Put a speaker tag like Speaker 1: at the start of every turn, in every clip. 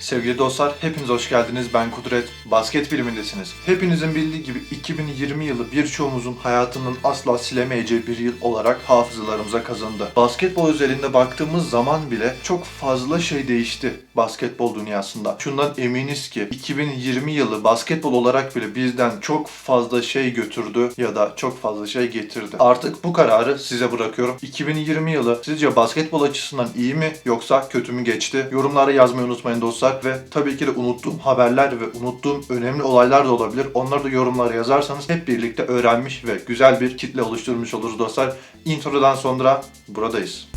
Speaker 1: Sevgili dostlar, hepiniz hoş geldiniz. Ben Kudret. Basket bilimindesiniz. Hepinizin bildiği gibi 2020 yılı birçoğumuzun hayatının asla silemeyeceği bir yıl olarak hafızalarımıza kazındı. Basketbol özelinde baktığımız zaman bile çok fazla şey değişti basketbol dünyasında. Şundan eminiz ki 2020 yılı basketbol olarak bile bizden çok fazla şey götürdü ya da çok fazla şey getirdi. Artık bu kararı size bırakıyorum. 2020 yılı sizce basketbol açısından iyi mi yoksa kötü mü geçti? Yorumlara yazmayı unutmayın dostlar ve tabii ki de unuttuğum haberler ve unuttuğum önemli olaylar da olabilir. Onları da yorumlara yazarsanız hep birlikte öğrenmiş ve güzel bir kitle oluşturmuş oluruz dostlar. Introdan sonra buradayız.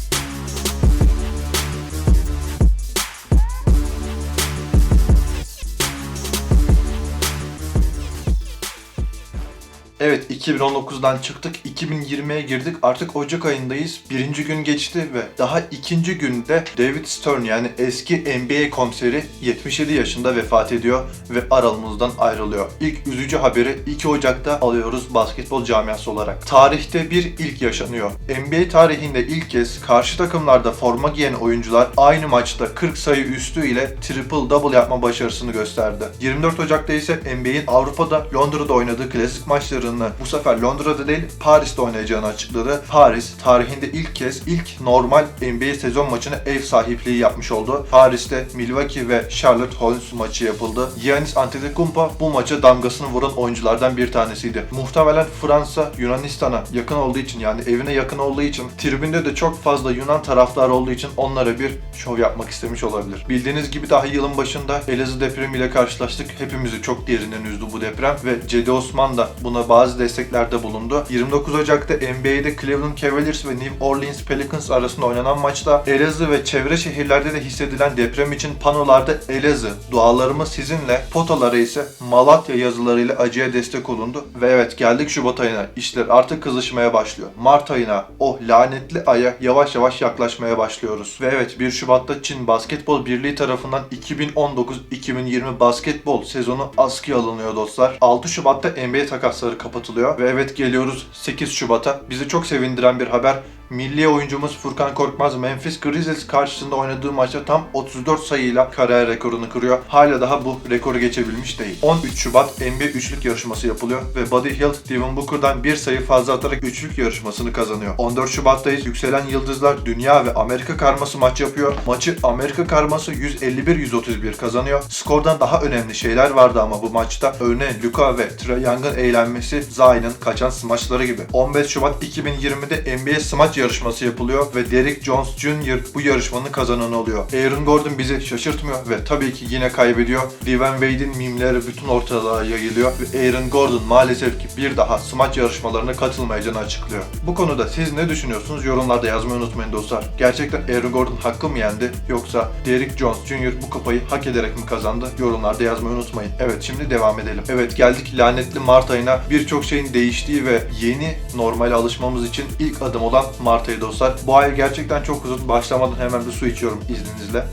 Speaker 1: Evet 2019'dan çıktık 2020'ye girdik artık Ocak ayındayız. Birinci gün geçti ve daha ikinci günde David Stern yani eski NBA komiseri 77 yaşında vefat ediyor ve aramızdan ayrılıyor. İlk üzücü haberi 2 Ocak'ta alıyoruz basketbol camiası olarak. Tarihte bir ilk yaşanıyor. NBA tarihinde ilk kez karşı takımlarda forma giyen oyuncular aynı maçta 40 sayı üstü ile triple double yapma başarısını gösterdi. 24 Ocak'ta ise NBA'in Avrupa'da Londra'da oynadığı klasik maçlarını bu sefer Londra'da değil Paris'te oynayacağını açıkladı. Paris tarihinde ilk kez ilk normal NBA sezon maçına ev sahipliği yapmış oldu. Paris'te Milwaukee ve Charlotte Hornets maçı yapıldı. Giannis Antetokounmpo bu maça damgasını vuran oyunculardan bir tanesiydi. Muhtemelen Fransa Yunanistan'a yakın olduğu için yani evine yakın olduğu için tribünde de çok fazla Yunan taraftarı olduğu için onlara bir şov yapmak istemiş olabilir. Bildiğiniz gibi daha yılın başında Elazığ depremiyle karşılaştık. Hepimizi çok derinden üzdü bu deprem ve Cedi Osman da buna bazı desteklerde bulundu. 29 Ocak'ta NBA'de Cleveland Cavaliers ve New Orleans Pelicans arasında oynanan maçta Elazığ ve çevre şehirlerde de hissedilen deprem için panolarda Elazığ, dualarımız sizinle, potalara ise Malatya yazılarıyla acıya destek olundu. Ve evet geldik Şubat ayına. İşler artık kızışmaya başlıyor. Mart ayına, o lanetli aya yavaş yavaş yaklaşmaya başlıyoruz. Ve evet 1 Şubat'ta Çin Basketbol Birliği tarafından 2019-2020 basketbol sezonu askıya alınıyor dostlar. 6 Şubat'ta NBA takasları kapatılıyor. Ve evet geliyoruz 8 Şubat'a. Bizi çok sevindiren bir haber. Milli oyuncumuz Furkan Korkmaz Memphis Grizzlies karşısında oynadığı maçta tam 34 sayıyla kariyer rekorunu kırıyor. Hala daha bu rekoru geçebilmiş değil. 13 Şubat NBA üçlük yarışması yapılıyor ve Buddy Hield Devin Booker'dan bir sayı fazla atarak üçlük yarışmasını kazanıyor. 14 Şubat'tayız. Yükselen Yıldızlar Dünya ve Amerika karması maç yapıyor. Maçı Amerika karması 151-131 kazanıyor. Skordan daha önemli şeyler vardı ama bu maçta. Örneğin Luka ve Trae Young'ın eğlenmesi, Zayn'ın kaçan smaçları gibi. 15 Şubat 2020'de NBA smaç yarışması yapılıyor ve Derrick Jones Jr. bu yarışmanın kazananı oluyor. Aaron Gordon bizi şaşırtmıyor ve tabii ki yine kaybediyor. Dwayne Wade'in mimleri bütün ortalığa yayılıyor ve Aaron Gordon maalesef ki bir daha smaç yarışmalarına katılmayacağını açıklıyor. Bu konuda siz ne düşünüyorsunuz? Yorumlarda yazmayı unutmayın dostlar. Gerçekten Aaron Gordon hakkı mı yendi yoksa Derrick Jones Jr. bu kupayı hak ederek mi kazandı? Yorumlarda yazmayı unutmayın. Evet şimdi devam edelim. Evet geldik lanetli Mart ayına. Birçok şeyin değiştiği ve yeni normale alışmamız için ilk adım olan Mart ayı dostlar. Bu ay gerçekten çok uzun. Başlamadan hemen bir su içiyorum izninizle.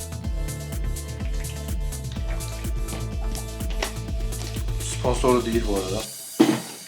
Speaker 1: Sponsoru değil bu arada.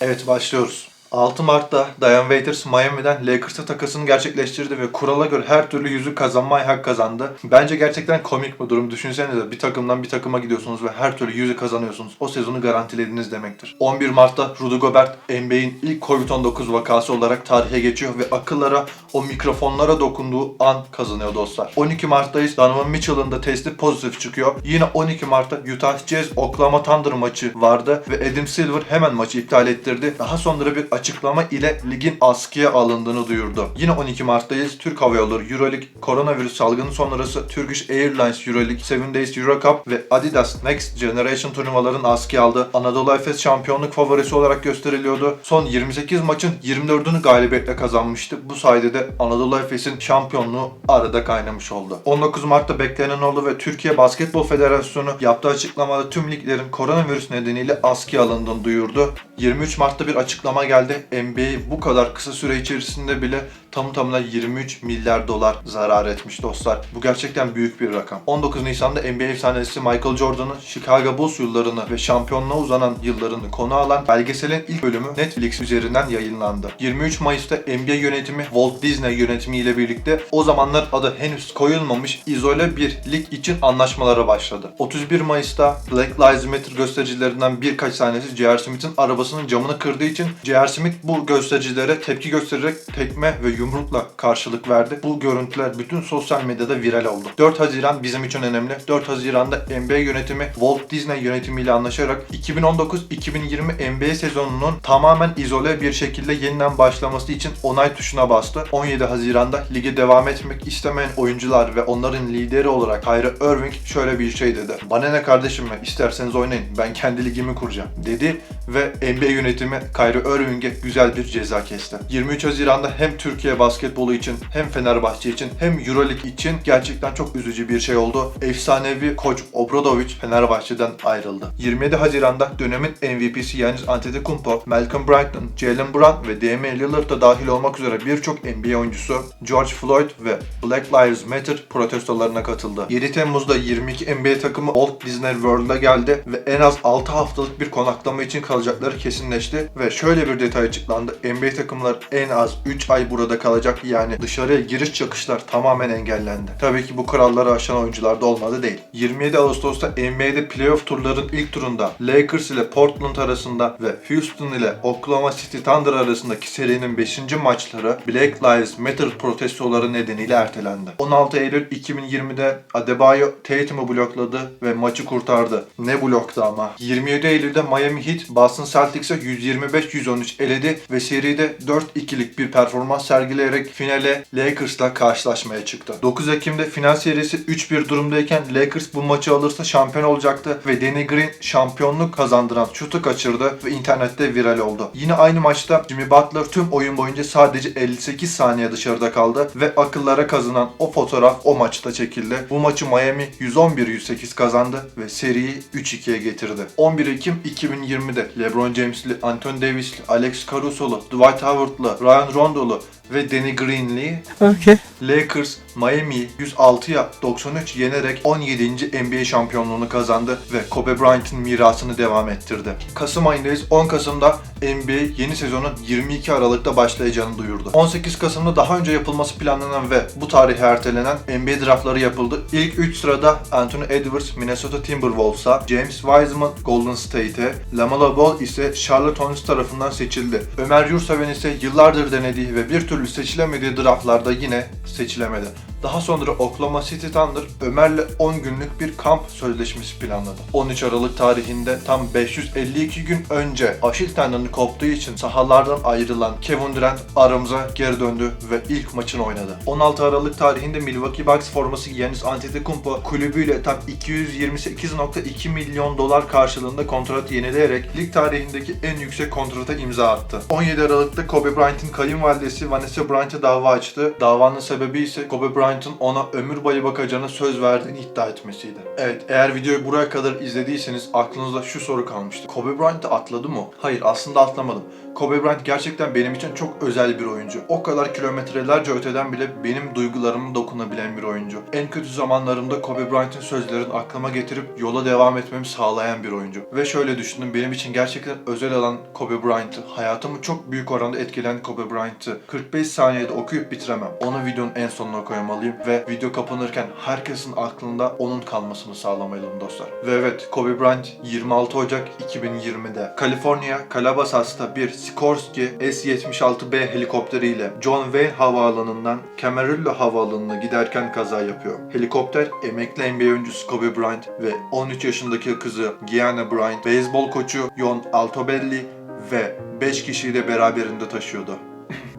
Speaker 1: Evet başlıyoruz. 6 Mart'ta Diane Waiters Miami'den Lakers'a takasını gerçekleştirdi ve kurala göre her türlü yüzük kazanmaya hak kazandı. Bence gerçekten komik bu durum. Düşünsenize bir takımdan bir takıma gidiyorsunuz ve her türlü yüzük kazanıyorsunuz. O sezonu garantilediniz demektir. 11 Mart'ta Rudy Gobert NBA'in ilk Covid-19 vakası olarak tarihe geçiyor ve akıllara o mikrofonlara dokunduğu an kazanıyor dostlar. 12 Mart'tayız. Donovan Mitchell'ın da testi pozitif çıkıyor. Yine 12 Mart'ta Utah Jazz Oklahoma Thunder maçı vardı ve Adam Silver hemen maçı iptal ettirdi. Daha sonra bir açıklama ile ligin askıya alındığını duyurdu. Yine 12 Mart'tayız. Türk Hava Yolları Euroleague koronavirüs salgını sonrası Turkish Airlines Euroleague 7 Days Euro Cup ve Adidas Next Generation turnuvaların askıya aldı. Anadolu Efes şampiyonluk favorisi olarak gösteriliyordu. Son 28 maçın 24'ünü galibiyetle kazanmıştı. Bu sayede de Anadolu Efes'in şampiyonluğu arada kaynamış oldu. 19 Mart'ta beklenen oldu ve Türkiye Basketbol Federasyonu yaptığı açıklamada tüm liglerin koronavirüs nedeniyle askıya alındığını duyurdu. 23 Mart'ta bir açıklama geldi. NBA bu kadar kısa süre içerisinde bile tamı tamına 23 milyar dolar zarar etmiş dostlar. Bu gerçekten büyük bir rakam. 19 Nisan'da NBA efsanesi Michael Jordan'ın Chicago Bulls yıllarını ve şampiyonluğa uzanan yıllarını konu alan belgeselin ilk bölümü Netflix üzerinden yayınlandı. 23 Mayıs'ta NBA yönetimi Walt Disney yönetimiyle birlikte o zamanlar adı henüz koyulmamış izole bir lig için anlaşmalara başladı. 31 Mayıs'ta Black Lives Matter göstericilerinden birkaç tanesi J.R. Smith'in arabasının camını kırdığı için J.R. Smith bu göstericilere tepki göstererek tekme ve yumrukla karşılık verdi. Bu görüntüler bütün sosyal medyada viral oldu. 4 Haziran bizim için önemli. 4 Haziran'da NBA yönetimi Walt Disney yönetimiyle anlaşarak 2019-2020 NBA sezonunun tamamen izole bir şekilde yeniden başlaması için onay tuşuna bastı. 17 Haziran'da lige devam etmek istemeyen oyuncular ve onların lideri olarak Kyrie Irving şöyle bir şey dedi. Bana ne kardeşim ben isterseniz oynayın ben kendi ligimi kuracağım dedi ve NBA yönetimi Kyrie Irving'e güzel bir ceza kesti. 23 Haziran'da hem Türkiye basketbolu için hem Fenerbahçe için hem Euroleague için gerçekten çok üzücü bir şey oldu. Efsanevi koç Obradovic Fenerbahçe'den ayrıldı. 27 Haziran'da dönemin MVP'si Giannis Antetokounmpo, Malcolm Brogdon, Jalen Brown ve Damian Lillard da dahil olmak üzere birçok NBA oyuncusu George Floyd ve Black Lives Matter protestolarına katıldı. 7 Temmuz'da 22 NBA takımı Walt Disney World'a geldi ve en az 6 haftalık bir konaklama için kalacakları kesinleşti ve şöyle bir detay açıklandı. NBA takımlar en az 3 ay burada kalacak yani dışarıya giriş çıkışlar tamamen engellendi. Tabii ki bu kuralları aşan oyuncular da olmadı değil. 27 Ağustos'ta NBA'de playoff turların ilk turunda Lakers ile Portland arasında ve Houston ile Oklahoma City Thunder arasındaki serinin 5. maçları Black Lives Matter protestoları nedeniyle ertelendi. 16 Eylül 2020'de Adebayo Tatum'u blokladı ve maçı kurtardı. Ne bloktu ama. 27 Eylül'de Miami Heat Boston Celtics'e 125-113 eledi ve seride 4-2'lik bir performans sergileyerek finale Lakers'la karşılaşmaya çıktı. 9 Ekim'de final serisi 3-1 durumdayken Lakers bu maçı alırsa şampiyon olacaktı ve Danny Green şampiyonluk kazandıran şutu kaçırdı ve internette viral oldu. Yine aynı maçta Jimmy Butler tüm oyun boyunca sadece 58 saniye dışarıda kaldı ve akıllara kazınan o fotoğraf o maçta çekildi. Bu maçı Miami 111-108 kazandı ve seriyi 3-2'ye getirdi. 11 Ekim 2020'de LeBron James'li, Anthony Davis'li, Alex Caruso'lu, Dwight Howard'lı, Ryan Rondo'lu ve Danny Green'li
Speaker 2: Okay.
Speaker 1: Lakers Miami'yi 106'ya 93 yenerek 17. NBA şampiyonluğunu kazandı ve Kobe Bryant'ın mirasını devam ettirdi. Kasım ayındayız. 10 Kasım'da NBA yeni sezonun 22 Aralık'ta başlayacağını duyurdu. 18 Kasım'da daha önce yapılması planlanan ve bu tarihe ertelenen NBA draftları yapıldı. İlk 3 sırada Anthony Edwards Minnesota Timberwolves'a, James Wiseman Golden State'e, Lamelo Ball ise Charlotte Hornets tarafından seçildi. Ömer Yurtseven ise yıllardır denediği ve bir türlü seçilemediği draftlarda yine seçilemedi. Daha sonra Oklahoma City Thunder Ömer'le 10 günlük bir kamp sözleşmesi planladı. 13 Aralık tarihinde tam 552 gün önce Aşil tendonu koptuğu için sahalardan ayrılan Kevin Durant aramıza geri döndü ve ilk maçını oynadı. 16 Aralık tarihinde Milwaukee Bucks forması Giannis Antetokounmpo kulübüyle tam 228.2 milyon dolar karşılığında kontrat yenileyerek lig tarihindeki en yüksek kontrata imza attı. 17 Aralık'ta Kobe Bryant'ın kayınvalidesi Vanessa Bryant'a dava açtı. Davanın sebebi ise Kobe Bryant'ın ona ömür boyu bakacağına söz verdiğini iddia etmesiydi. Evet, eğer videoyu buraya kadar izlediyseniz aklınızda şu soru kalmıştı. Kobe Bryant'ı atladı mı? Hayır, aslında atlamadım. Kobe Bryant gerçekten benim için çok özel bir oyuncu. O kadar kilometrelerce öteden bile benim duygularıma dokunabilen bir oyuncu. En kötü zamanlarımda Kobe Bryant'ın sözlerini aklıma getirip yola devam etmemi sağlayan bir oyuncu. Ve şöyle düşündüm, benim için gerçekten özel olan Kobe Bryant'ı, hayatımı çok büyük oranda etkileyen Kobe Bryant'ı 45 saniyede okuyup bitiremem. Onu videonun en sonuna koymalıyım ve video kapanırken herkesin aklında onun kalmasını sağlamalıyım dostlar. Ve evet, Kobe Bryant 26 Ocak 2020'de Kaliforniya, Calabasas'ta bir Sikorsky S-76B helikopteriyle John Wayne Havaalanı'ndan Camarillo Havaalanı'na giderken kaza yapıyor. Helikopter emekli NBA oyuncusu Kobe Bryant ve 13 yaşındaki kızı Gianna Bryant, beyzbol koçu John Altobelli ve 5 kişiyi de beraberinde taşıyordu.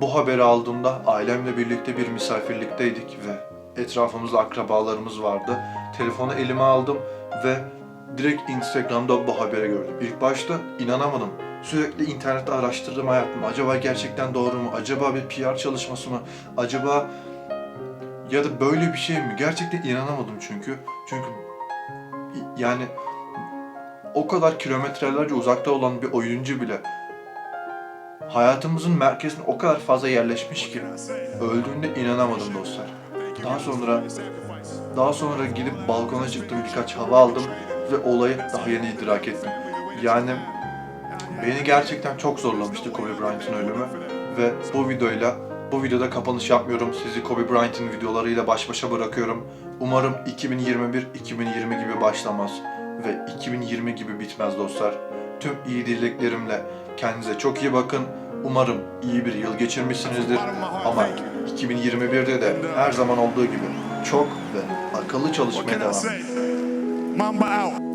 Speaker 1: Bu haberi aldığımda ailemle birlikte bir misafirlikteydik ve etrafımızda akrabalarımız vardı. Telefonu elime aldım ve direkt Instagram'da bu haberi gördüm. İlk başta inanamadım. Sürekli internette araştırdım hayatım. Acaba gerçekten doğru mu? Acaba bir PR çalışması mı? Acaba ya da böyle bir şey mi? Gerçekten inanamadım çünkü. Çünkü yani o kadar kilometrelerce uzakta olan bir oyuncu bile hayatımızın merkezine o kadar fazla yerleşmiş ki öldüğünde inanamadım dostlar. Daha sonra daha sonra gidip balkona çıktım birkaç hava aldım ve olayı daha yeni idrak ettim. Yani beni gerçekten çok zorlamıştı Kobe Bryant'ın ölümü ve bu videoyla bu videoda kapanış yapmıyorum. Sizi Kobe Bryant'ın videolarıyla baş başa bırakıyorum. Umarım 2021 2020 gibi başlamaz ve 2020 gibi bitmez dostlar. Tüm iyi dileklerimle kendinize çok iyi bakın. Umarım iyi bir yıl geçirmişsinizdir. Ama 2021'de de her zaman olduğu gibi çok ve akıllı çalışmaya devam.
Speaker 2: Mamba out.